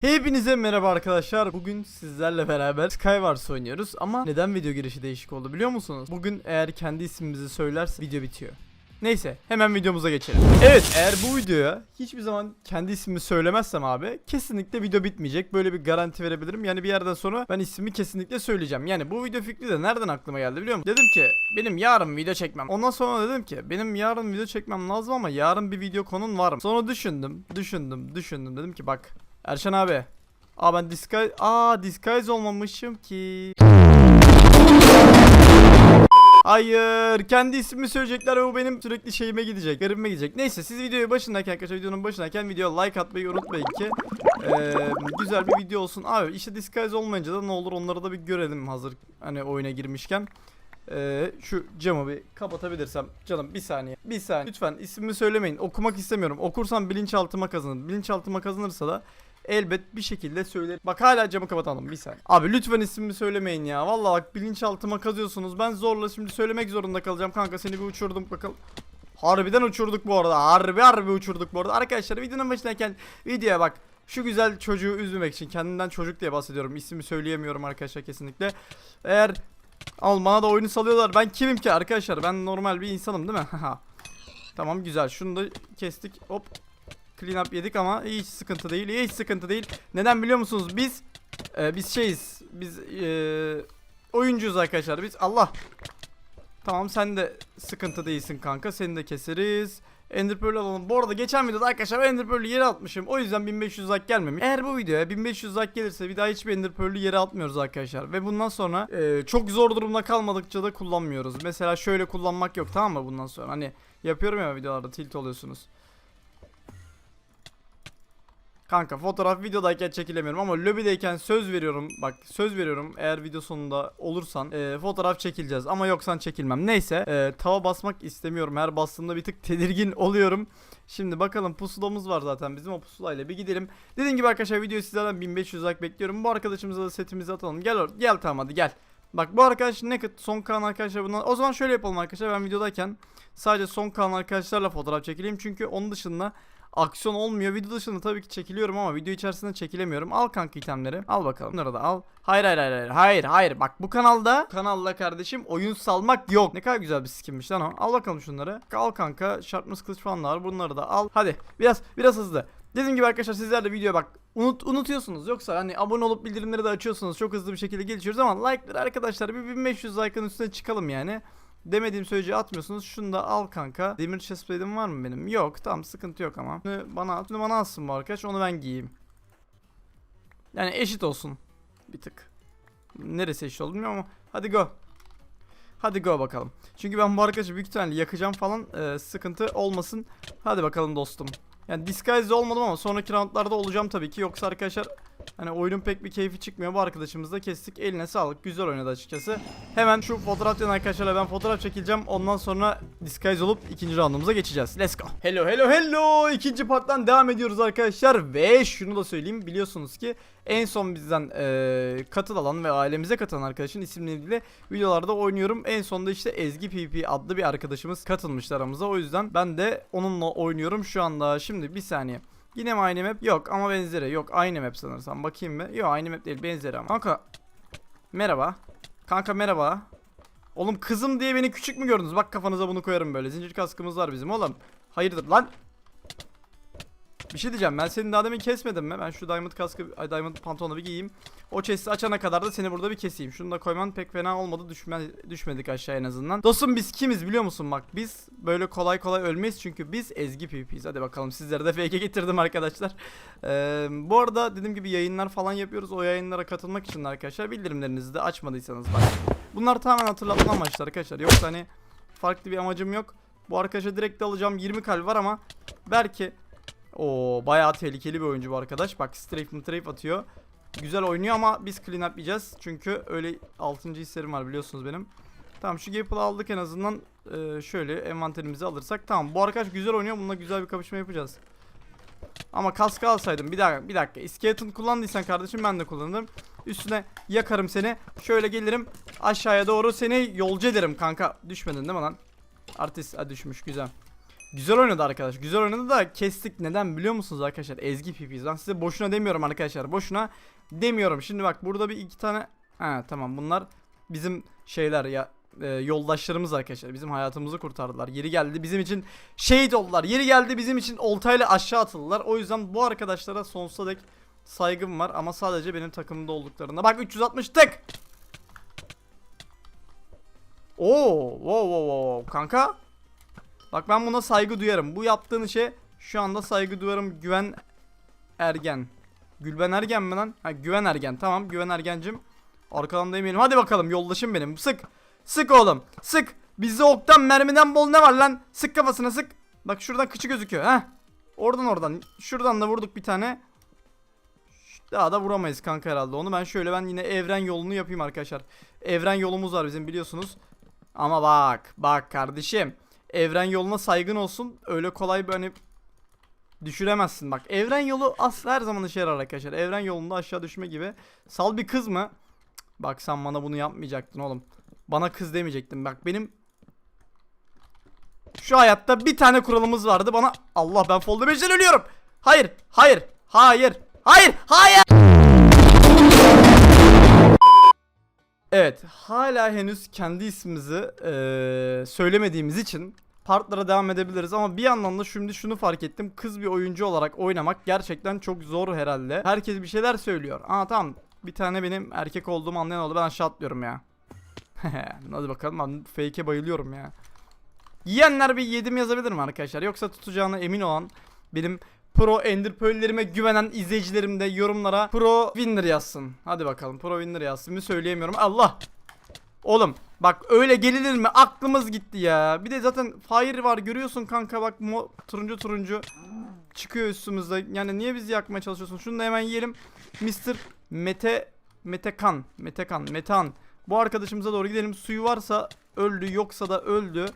Hepinize merhaba arkadaşlar. Bugün sizlerle beraber Skywars oynuyoruz ama neden video girişi değişik oldu biliyor musunuz? Bugün eğer kendi ismimizi söylerse video bitiyor. Neyse hemen videomuza geçelim. Evet eğer bu videoya hiçbir zaman kendi ismimi söylemezsem abi kesinlikle video bitmeyecek. Böyle bir garanti verebilirim. Yani bir yerden sonra ben ismimi kesinlikle söyleyeceğim. Yani bu video fikri de nereden aklıma geldi biliyor musun? Dedim ki benim yarın video çekmem. Ondan sonra dedim ki benim yarın video çekmem lazım ama yarın bir video konun var mı? Sonra düşündüm, düşündüm, düşündüm. Dedim ki bak Erşen abi. Aa ben disguise... Aa disguise olmamışım ki. Hayır. Kendi ismimi söyleyecekler ve bu benim sürekli şeyime gidecek. Garibime gidecek. Neyse siz videoyu başındayken arkadaşlar videonun başındayken videoya like atmayı unutmayın ki eee, güzel bir video olsun. Abi işte disguise olmayınca da ne olur onları da bir görelim hazır hani oyuna girmişken. Eee, şu camı bir kapatabilirsem canım bir saniye bir saniye lütfen ismimi söylemeyin okumak istemiyorum okursam bilinçaltıma kazanır bilinçaltıma kazanırsa da elbet bir şekilde söylerim bak hala camı kapatalım bir saniye abi lütfen ismimi söylemeyin ya vallahi bak bilinçaltıma kazıyorsunuz ben zorla şimdi söylemek zorunda kalacağım kanka seni bir uçurdum bakalım Harbiden uçurduk bu arada. Harbi harbi uçurduk bu arada. Arkadaşlar videonun başındayken videoya bak. Şu güzel çocuğu üzmemek için kendimden çocuk diye bahsediyorum. İsmimi söyleyemiyorum arkadaşlar kesinlikle. Eğer Al bana da oyunu salıyorlar. Ben kimim ki arkadaşlar? Ben normal bir insanım değil mi? Tamam güzel. Şunu da kestik. Hop. Clean up yedik ama hiç sıkıntı değil. Hiç sıkıntı değil. Neden biliyor musunuz? Biz e, biz şeyiz. Biz e, oyuncuyuz arkadaşlar. Biz Allah. Tamam sen de sıkıntı değilsin kanka. Seni de keseriz. Ender Pearl alalım. Bu arada geçen videoda arkadaşlar Ender Pearl'ü yere atmışım. O yüzden 1500 like gelmemiş. Eğer bu videoya 1500 like gelirse bir daha hiçbir Ender Pearl'ü yere atmıyoruz arkadaşlar. Ve bundan sonra e, çok zor durumda kalmadıkça da kullanmıyoruz. Mesela şöyle kullanmak yok tamam mı bundan sonra? Hani yapıyorum ya videolarda tilt oluyorsunuz. Kanka fotoğraf videodayken çekilemiyorum ama lobideyken söz veriyorum. Bak söz veriyorum eğer video sonunda olursan e, fotoğraf çekileceğiz ama yoksan çekilmem. Neyse e, tava basmak istemiyorum. Her bastığımda bir tık tedirgin oluyorum. Şimdi bakalım pusulamız var zaten bizim o pusulayla bir gidelim. Dediğim gibi arkadaşlar videoyu sizlerden 1500 like bekliyorum. Bu arkadaşımıza da setimizi atalım. Gel or- gel tamam hadi gel. Bak bu arkadaş Naked son kalan arkadaşlar bundan. O zaman şöyle yapalım arkadaşlar ben videodayken sadece son kalan arkadaşlarla fotoğraf çekileyim. Çünkü onun dışında aksiyon olmuyor. Video dışında tabii ki çekiliyorum ama video içerisinde çekilemiyorum. Al kanka itemleri. Al bakalım. Bunları da al. Hayır hayır hayır hayır. Hayır hayır. Bak bu kanalda kanalla kardeşim oyun salmak yok. Ne kadar güzel bir skinmiş lan o. Al bakalım şunları. Al kanka. Sharpness kılıç falan var. Bunları da al. Hadi. Biraz biraz hızlı. Dediğim gibi arkadaşlar sizler de videoya bak unut unutuyorsunuz yoksa hani abone olup bildirimleri de açıyorsunuz çok hızlı bir şekilde gelişiyoruz ama like'ları arkadaşlar bir 1500 like'ın üstüne çıkalım yani. Demediğim sürece atmıyorsunuz. Şunu da al kanka. Demir chestplate'im var mı benim? Yok. Tamam sıkıntı yok ama. Bunu bana at. Bana alsın bu arkadaş. Onu ben giyeyim. Yani eşit olsun. Bir tık. Neresi eşit oldu bilmiyorum ama. Hadi go. Hadi go bakalım. Çünkü ben bu arkadaşı büyük ihtimalle yakacağım falan. Ee, sıkıntı olmasın. Hadi bakalım dostum. Yani disguise olmadım ama sonraki roundlarda olacağım tabii ki. Yoksa arkadaşlar Hani oyunun pek bir keyfi çıkmıyor. Bu arkadaşımızla kestik. Eline sağlık. Güzel oynadı açıkçası. Hemen şu fotoğraftan arkadaşlarla ben fotoğraf çekileceğim. Ondan sonra disguise olup ikinci roundumuza geçeceğiz. Let's go. Hello hello hello. İkinci parttan devam ediyoruz arkadaşlar. Ve şunu da söyleyeyim. Biliyorsunuz ki en son bizden eee katıl alan ve ailemize katılan arkadaşın isimleriyle videolarda oynuyorum. En sonda işte Ezgi PP adlı bir arkadaşımız katılmıştı aramıza. O yüzden ben de onunla oynuyorum şu anda. Şimdi bir saniye. Yine mi aynı map? Yok ama benzeri. Yok aynı map sanırsam. Bakayım mı? Yok aynı map değil benzeri ama. Kanka. Merhaba. Kanka merhaba. Oğlum kızım diye beni küçük mü gördünüz? Bak kafanıza bunu koyarım böyle. Zincir kaskımız var bizim oğlum. Hayırdır lan? Bir şey diyeceğim ben seni daha demin kesmedim mi? Ben şu diamond kaskı, diamond pantolonu bir giyeyim. O chest'i açana kadar da seni burada bir keseyim. Şunu da koyman pek fena olmadı. Düşme, düşmedik aşağı en azından. Dostum biz kimiz biliyor musun bak. Biz böyle kolay kolay ölmeyiz çünkü biz ezgi PvP'yiz. Hadi bakalım sizlere de fake getirdim arkadaşlar. Ee, bu arada dediğim gibi yayınlar falan yapıyoruz. O yayınlara katılmak için arkadaşlar bildirimlerinizi de açmadıysanız bak. Bunlar tamamen hatırlatma amaçlı arkadaşlar. Yoksa hani farklı bir amacım yok. Bu arkadaşa direkt de alacağım 20 kalp var ama belki o bayağı tehlikeli bir oyuncu bu arkadaş. Bak strafe strafe atıyor. Güzel oynuyor ama biz clean up yiyeceğiz. Çünkü öyle 6. hislerim var biliyorsunuz benim. Tamam şu Gaple'ı aldık en azından. Ee, şöyle envanterimizi alırsak. Tamam bu arkadaş güzel oynuyor. Bununla güzel bir kapışma yapacağız. Ama kaskı alsaydım. Bir dakika bir dakika. İskeleton kullandıysan kardeşim ben de kullanırım. Üstüne yakarım seni. Şöyle gelirim. Aşağıya doğru seni yolcu ederim kanka. Düşmedin değil mi lan? Artist ha, düşmüş güzel. Güzel oynadı arkadaş. Güzel oynadı da kestik. Neden biliyor musunuz arkadaşlar? Ezgi pipiyiz. Ben size boşuna demiyorum arkadaşlar. Boşuna demiyorum. Şimdi bak burada bir iki tane Ha tamam bunlar bizim şeyler ya e, yoldaşlarımız arkadaşlar. Bizim hayatımızı kurtardılar. Yeri geldi bizim için şehit oldular. Yeri geldi bizim için oltayla aşağı atıldılar. O yüzden bu arkadaşlara sonsuza dek saygım var ama sadece benim takımımda olduklarında. Bak 360 tık. Oo, wow, wow, wow, kanka. Bak ben buna saygı duyarım. Bu yaptığın işe şu anda saygı duyarım. Güven Ergen. Gülben Ergen mi lan? Ha Güven Ergen. Tamam Güven Ergencim. Arkadan da eminim. Hadi bakalım yoldaşım benim. Sık. Sık oğlum. Sık. Bizde oktan mermiden bol ne var lan? Sık kafasına sık. Bak şuradan kıçı gözüküyor. Heh. Oradan oradan. Şuradan da vurduk bir tane. Daha da vuramayız kanka herhalde onu. Ben şöyle ben yine evren yolunu yapayım arkadaşlar. Evren yolumuz var bizim biliyorsunuz. Ama bak bak kardeşim. Evren yoluna saygın olsun. Öyle kolay böyle düşüremezsin. Bak evren yolu asla her zaman işe yarar arkadaşlar. Evren yolunda aşağı düşme gibi. Sal bir kız mı? Bak sen bana bunu yapmayacaktın oğlum. Bana kız demeyecektin. Bak benim şu hayatta bir tane kuralımız vardı. Bana Allah ben Fall Damage'den ölüyorum. Hayır, hayır, hayır, hayır, hayır. Evet, hala henüz kendi ismimizi eee, söylemediğimiz için partlara devam edebiliriz ama bir yandan da şimdi şunu fark ettim. Kız bir oyuncu olarak oynamak gerçekten çok zor herhalde. Herkes bir şeyler söylüyor. Aa tamam. Bir tane benim erkek olduğumu anlayan oldu. Ben aşağı atlıyorum ya. Hadi bakalım ben fake'e bayılıyorum ya. Yiyenler bir yedim yazabilir mi arkadaşlar? Yoksa tutacağına emin olan benim Pro Ender güvenen izleyicilerim de yorumlara Pro Winner yazsın. Hadi bakalım Pro Winner yazsın mı söyleyemiyorum. Allah! Oğlum bak öyle gelinir mi? Aklımız gitti ya. Bir de zaten fire var görüyorsun kanka bak turuncu turuncu çıkıyor üstümüzde. Yani niye bizi yakmaya çalışıyorsun? Şunu da hemen yiyelim. Mr. Mete Metekan, Metekan, Metehan. Bu arkadaşımıza doğru gidelim. Suyu varsa öldü, yoksa da öldü.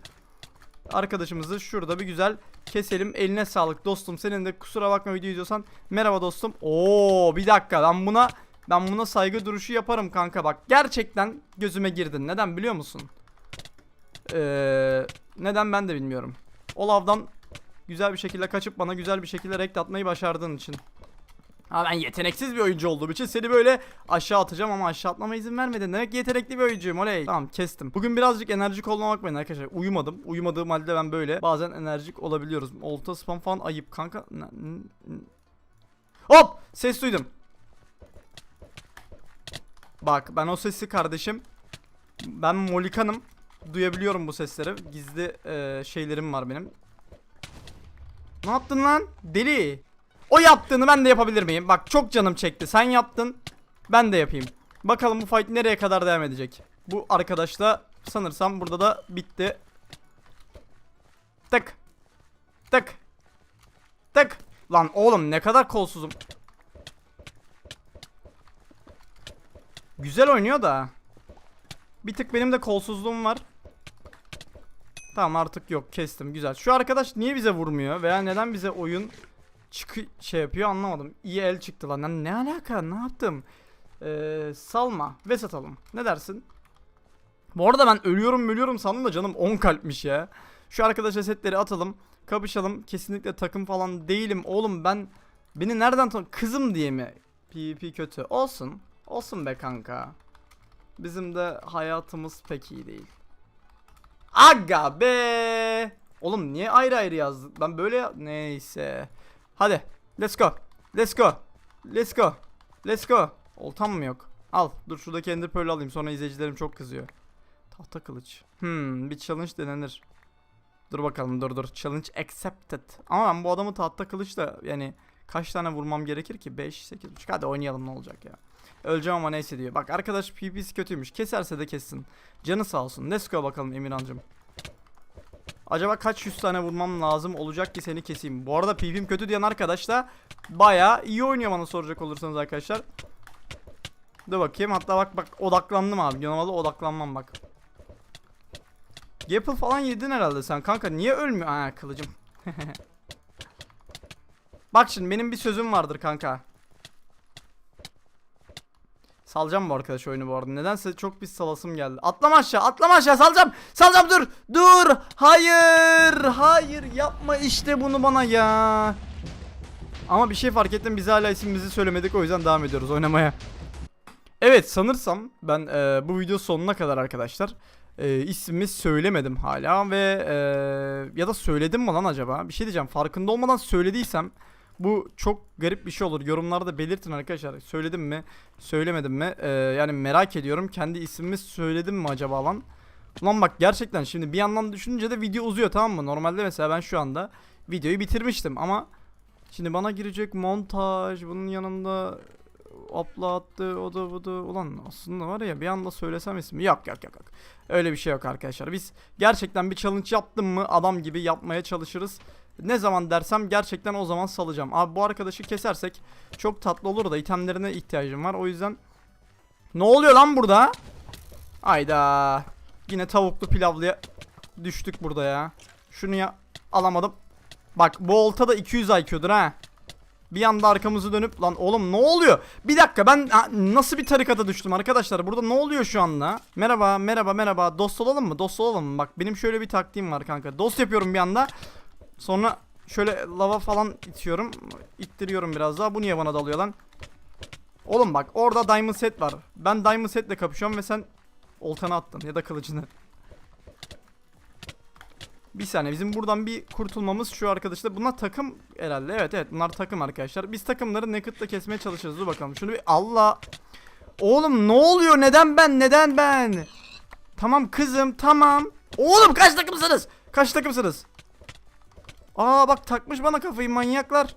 Arkadaşımızı şurada bir güzel keselim. Eline sağlık dostum. Senin de kusura bakma video izliyorsan. Merhaba dostum. Oo bir dakika ben buna ben buna saygı duruşu yaparım kanka bak. Gerçekten gözüme girdin. Neden biliyor musun? Ee, neden ben de bilmiyorum. Olav'dan güzel bir şekilde kaçıp bana güzel bir şekilde rekt atmayı başardığın için. Ha ben yeteneksiz bir oyuncu olduğum için seni böyle aşağı atacağım ama aşağı atmama izin vermedin. Demek yetenekli bir oyuncuyum oley. Tamam kestim. Bugün birazcık enerjik olmama bakmayın arkadaşlar. Uyumadım. Uyumadığım halde ben böyle bazen enerjik olabiliyoruz. Olta spam falan ayıp kanka. Hop! Ses duydum. Bak ben o sesi kardeşim. Ben Molikan'ım. Duyabiliyorum bu sesleri. Gizli e, şeylerim var benim. Ne yaptın lan? Deli. O yaptığını ben de yapabilir miyim? Bak çok canım çekti. Sen yaptın. Ben de yapayım. Bakalım bu fight nereye kadar devam edecek. Bu arkadaşla sanırsam burada da bitti. Tık. Tık. Tık. Lan oğlum ne kadar kolsuzum. Güzel oynuyor da. Bir tık benim de kolsuzluğum var. Tamam artık yok kestim güzel. Şu arkadaş niye bize vurmuyor veya neden bize oyun çıkı şey yapıyor anlamadım. İyi el çıktı lan. Lan ne alaka? Ne yaptım? Ee, salma ve satalım. Ne dersin? Bu arada ben ölüyorum ölüyorum sandım da canım 10 kalpmiş ya. Şu arkadaşa setleri atalım. Kapışalım. Kesinlikle takım falan değilim. Oğlum ben beni nereden tan kızım diye mi? PvP kötü. Olsun. Olsun be kanka. Bizim de hayatımız pek iyi değil. Aga be. Oğlum niye ayrı ayrı yazdık? Ben böyle neyse. Hadi. Let's go. Let's go. Let's go. Let's go. Oltam mı yok? Al. Dur şuradaki ender pearl alayım. Sonra izleyicilerim çok kızıyor. Tahta kılıç. Hmm, bir challenge denenir. Dur bakalım dur dur. Challenge accepted. Ama ben bu adamı tahta kılıçla yani kaç tane vurmam gerekir ki? 5, 8, Hadi oynayalım ne olacak ya. Öleceğim ama neyse diyor. Bak arkadaş PvP'si kötüymüş. Keserse de kessin. Canı sağ olsun. Let's go bakalım Emirhancım. Acaba kaç yüz tane vurmam lazım olacak ki seni keseyim. Bu arada PvP'm kötü diyen arkadaş da baya iyi oynuyor bana soracak olursanız arkadaşlar. Dur bakayım hatta bak bak odaklandım abi. Normalde odaklanmam bak. Gapple falan yedin herhalde sen kanka niye ölmüyor? Ha kılıcım. bak şimdi benim bir sözüm vardır kanka. Salacağım bu arkadaş oyunu bu arada. Nedense çok bir salasım geldi. Atlama aşağı, atlama aşağı. Salacağım. Salacağım dur. Dur. Hayır. Hayır yapma işte bunu bana ya. Ama bir şey fark ettim. Biz hala ismimizi söylemedik. O yüzden devam ediyoruz oynamaya. Evet sanırsam ben e, bu video sonuna kadar arkadaşlar e, ismimi söylemedim hala ve e, ya da söyledim mi lan acaba? Bir şey diyeceğim farkında olmadan söylediysem bu çok garip bir şey olur. Yorumlarda belirtin arkadaşlar. Söyledim mi? Söylemedim mi? E, yani merak ediyorum. Kendi ismimi söyledim mi acaba lan? Ulan bak gerçekten şimdi bir yandan düşününce de video uzuyor tamam mı? Normalde mesela ben şu anda videoyu bitirmiştim ama şimdi bana girecek montaj bunun yanında upload attı o da bu da ulan aslında var ya bir anda söylesem ismi yok yok yok yok öyle bir şey yok arkadaşlar biz gerçekten bir challenge yaptım mı adam gibi yapmaya çalışırız ne zaman dersem gerçekten o zaman salacağım abi bu arkadaşı kesersek çok tatlı olur da itemlerine ihtiyacım var o yüzden ne oluyor lan burada ayda yine tavuklu pilavlıya düştük burada ya şunu ya alamadım bak bu olta da 200 IQ'dur ha bir anda arkamızı dönüp lan oğlum ne oluyor? Bir dakika ben ha, nasıl bir tarikata düştüm arkadaşlar? Burada ne oluyor şu anda? Merhaba merhaba merhaba dost olalım mı? Dost olalım mı? Bak benim şöyle bir taktiğim var kanka. Dost yapıyorum bir anda. Sonra şöyle lava falan itiyorum. İttiriyorum biraz daha. Bu niye bana dalıyor lan? Oğlum bak orada diamond set var. Ben diamond setle kapışıyorum ve sen oltanı attın ya da kılıcını. Bir saniye bizim buradan bir kurtulmamız şu arkadaşlar. Bunlar takım herhalde. Evet evet bunlar takım arkadaşlar. Biz takımları naked'la kesmeye çalışırız. Dur bakalım. Şunu bir Allah. Oğlum ne oluyor? Neden ben? Neden ben? Tamam kızım tamam. Oğlum kaç takımsınız? Kaç takımsınız? Aa bak takmış bana kafayı manyaklar.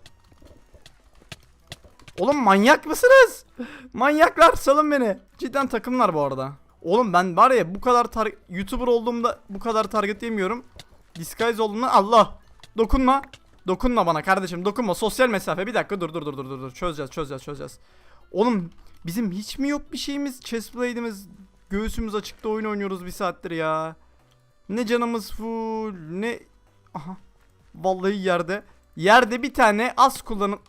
Oğlum manyak mısınız? Manyaklar salın beni. Cidden takımlar bu arada. Oğlum ben var ya bu kadar tar- YouTuber olduğumda bu kadar target yemiyorum. Disguise olduğunda Allah. Dokunma. Dokunma bana kardeşim dokunma. Sosyal mesafe. Bir dakika dur dur dur dur. dur. Çözeceğiz çözeceğiz çözeceğiz. Oğlum bizim hiç mi yok bir şeyimiz? Chestplate'imiz göğsümüz açıkta oyun oynuyoruz bir saattir ya. Ne canımız full ne... Aha. Vallahi yerde. Yerde bir tane az kullanım...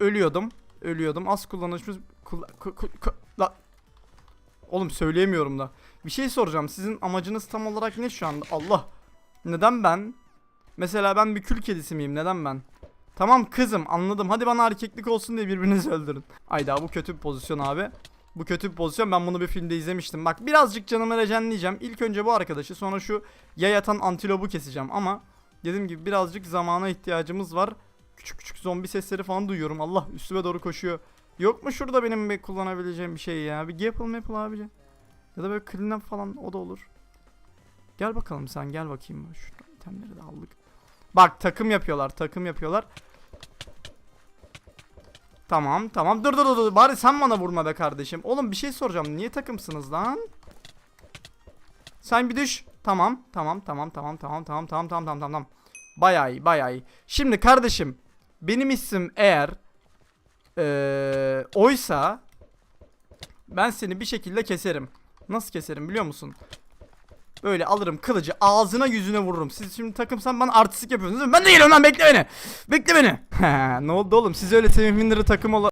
Ölüyordum. Ölüyordum. Az kullanışmış... Kulla... ku- ku- ku- la- Oğlum söyleyemiyorum da. Bir şey soracağım. Sizin amacınız tam olarak ne şu anda? Allah. Neden ben? Mesela ben bir kül kedisi miyim? Neden ben? Tamam kızım anladım. Hadi bana erkeklik olsun diye birbirinizi öldürün. Ayda bu kötü bir pozisyon abi. Bu kötü bir pozisyon. Ben bunu bir filmde izlemiştim. Bak birazcık canımı rejenleyeceğim. İlk önce bu arkadaşı sonra şu ya yatan antilobu keseceğim ama dediğim gibi birazcık zamana ihtiyacımız var. Küçük küçük zombi sesleri falan duyuyorum. Allah üstüme doğru koşuyor. Yok mu şurada benim bir kullanabileceğim bir şey ya? Bir Gapple Maple abici. Ya da böyle clean falan o da olur. Gel bakalım sen gel bakayım. Şu itemleri de aldık. Bak takım yapıyorlar takım yapıyorlar. Tamam tamam dur dur dur bari sen bana vurma be kardeşim. Oğlum bir şey soracağım niye takımsınız lan? Sen bir düş. Tamam tamam tamam tamam tamam tamam tamam tamam tamam tamam. Bayağı iyi bayağı iyi. Şimdi kardeşim benim isim eğer ee, oysa ben seni bir şekilde keserim. Nasıl keserim biliyor musun? Böyle alırım kılıcı ağzına yüzüne vururum. Siz şimdi takımsan bana artistik yapıyorsunuz değil mi? Ben de geliyorum lan bekle beni. Bekle beni. ne oldu oğlum? Siz öyle Minder'ı takım ola